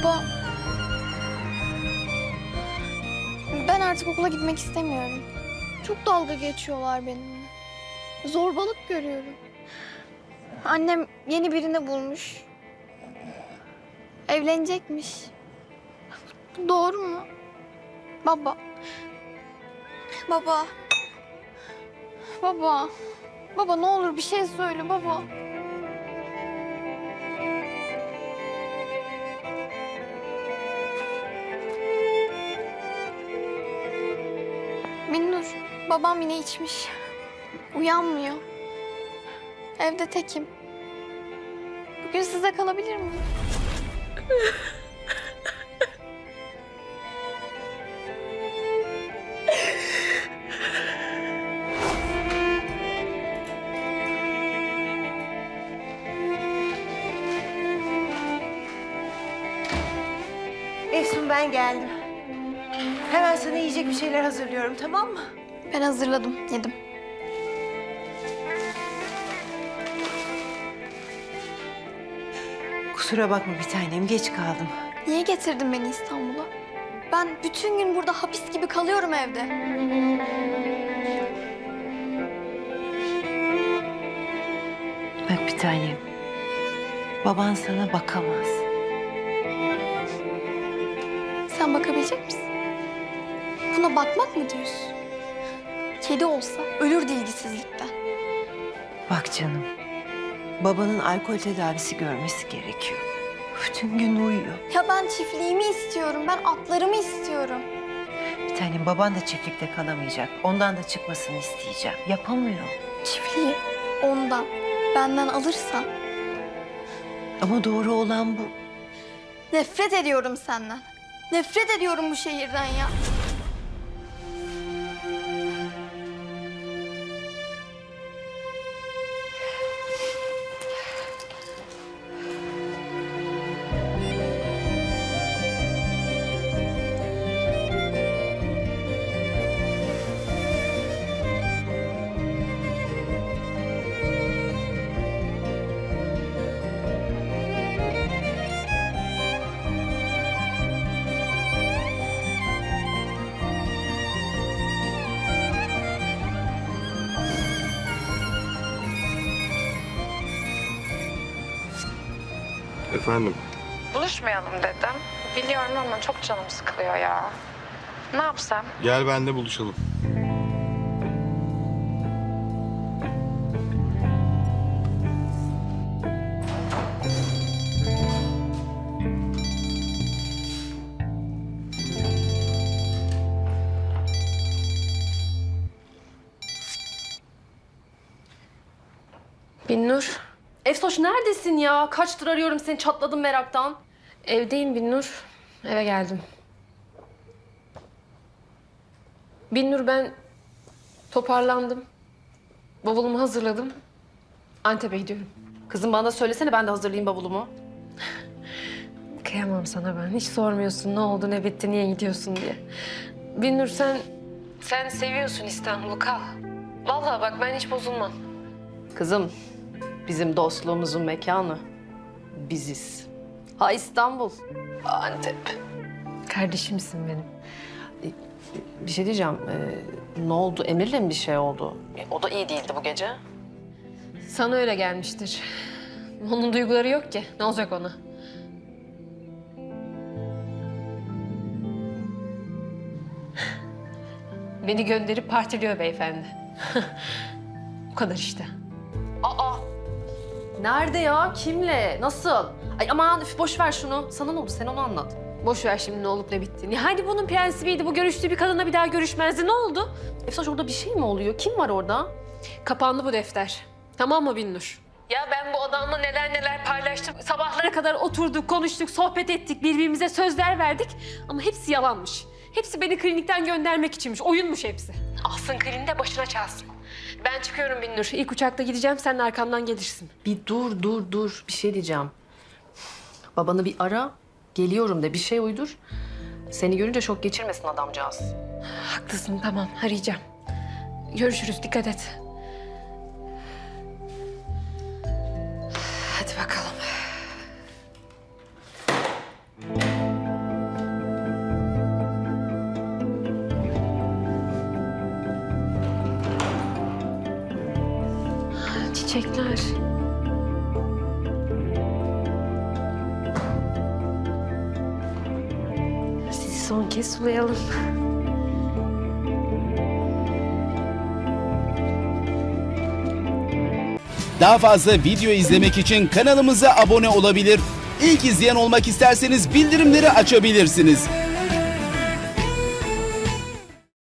Baba. Ben artık okula gitmek istemiyorum. Çok dalga geçiyorlar benimle. Zorbalık görüyorum. Annem yeni birini bulmuş. Evlenecekmiş. Bu doğru mu? Baba. Baba. Baba. Baba ne olur bir şey söyle baba. Binnur, babam yine içmiş. Uyanmıyor. Evde tekim. Bugün size kalabilir miyim? Efsun ben geldim. Hemen sana yiyecek bir şeyler hazırlıyorum tamam mı? Ben hazırladım, yedim. Kusura bakma bir tanem geç kaldım. Niye getirdin beni İstanbul'a? Ben bütün gün burada hapis gibi kalıyorum evde. Bak bir tanem. Baban sana bakamaz. Sen bakabilecek misin? Buna bakmak mı diyorsun? Kedi olsa ölür ilgisizlikten. Bak canım. Babanın alkol tedavisi görmesi gerekiyor. Bütün gün uyuyor. Ya ben çiftliğimi istiyorum, ben atlarımı istiyorum. Bir tanem baban da çiftlikte kalamayacak. Ondan da çıkmasını isteyeceğim. Yapamıyor. Çiftliği ondan, benden alırsan Ama doğru olan bu. nefret ediyorum senden. Nefret ediyorum bu şehirden ya. Efendim? Buluşmayalım dedim. Biliyorum ama çok canım sıkılıyor ya. Ne yapsam? Gel benle buluşalım. Binnur. Efsoş neredesin ya? Kaçtır arıyorum seni çatladım meraktan. Evdeyim Binnur. Eve geldim. Binnur ben toparlandım. Bavulumu hazırladım. Antep'e gidiyorum. Kızım bana da söylesene ben de hazırlayayım bavulumu. Kıyamam sana ben. Hiç sormuyorsun ne oldu ne bitti niye gidiyorsun diye. Binnur sen... Sen seviyorsun İstanbul'u kal. Vallahi bak ben hiç bozulmam. Kızım Bizim dostluğumuzun mekanı biziz. Ha İstanbul, ha Antep. Kardeşimsin benim. Bir şey diyeceğim. ee, ne oldu? Emir'le mi bir şey oldu? E, O da iyi değildi bu gece. Sana öyle gelmiştir. Onun duyguları yok ki. Ne olacak ona? Beni gönderip partiliyor beyefendi. Bu kadar işte. Aa! Nerede ya? Kimle? Nasıl? Ay aman üf, boş ver şunu. Sana ne oldu? Sen onu anlat. Boş ver şimdi ne olup ne bittiğini. Ya Hani bunun prensibiydi. Bu görüştüğü bir kadınla bir daha görüşmezdi. Ne oldu? Efsoş orada bir şey mi oluyor? Kim var orada? Kapandı bu defter. Tamam mı Binnur? Ya ben bu adamla neler neler paylaştım. Sabahlara kadar oturduk, konuştuk, sohbet ettik, birbirimize sözler verdik. Ama hepsi yalanmış. Hepsi beni klinikten göndermek içinmiş. Oyunmuş hepsi. Alsın kliniğinde başına çalsın. Ben çıkıyorum Binnur. İlk uçakla gideceğim. Sen de arkamdan gelirsin. Bir dur, dur, dur. Bir şey diyeceğim. Babanı bir ara. Geliyorum de bir şey uydur. Seni görünce şok geçirmesin adamcağız. Haklısın tamam arayacağım. Görüşürüz dikkat et. Çiçekler. Sizi son kez sulayalım. Daha fazla video izlemek için kanalımıza abone olabilir. İlk izleyen olmak isterseniz bildirimleri açabilirsiniz.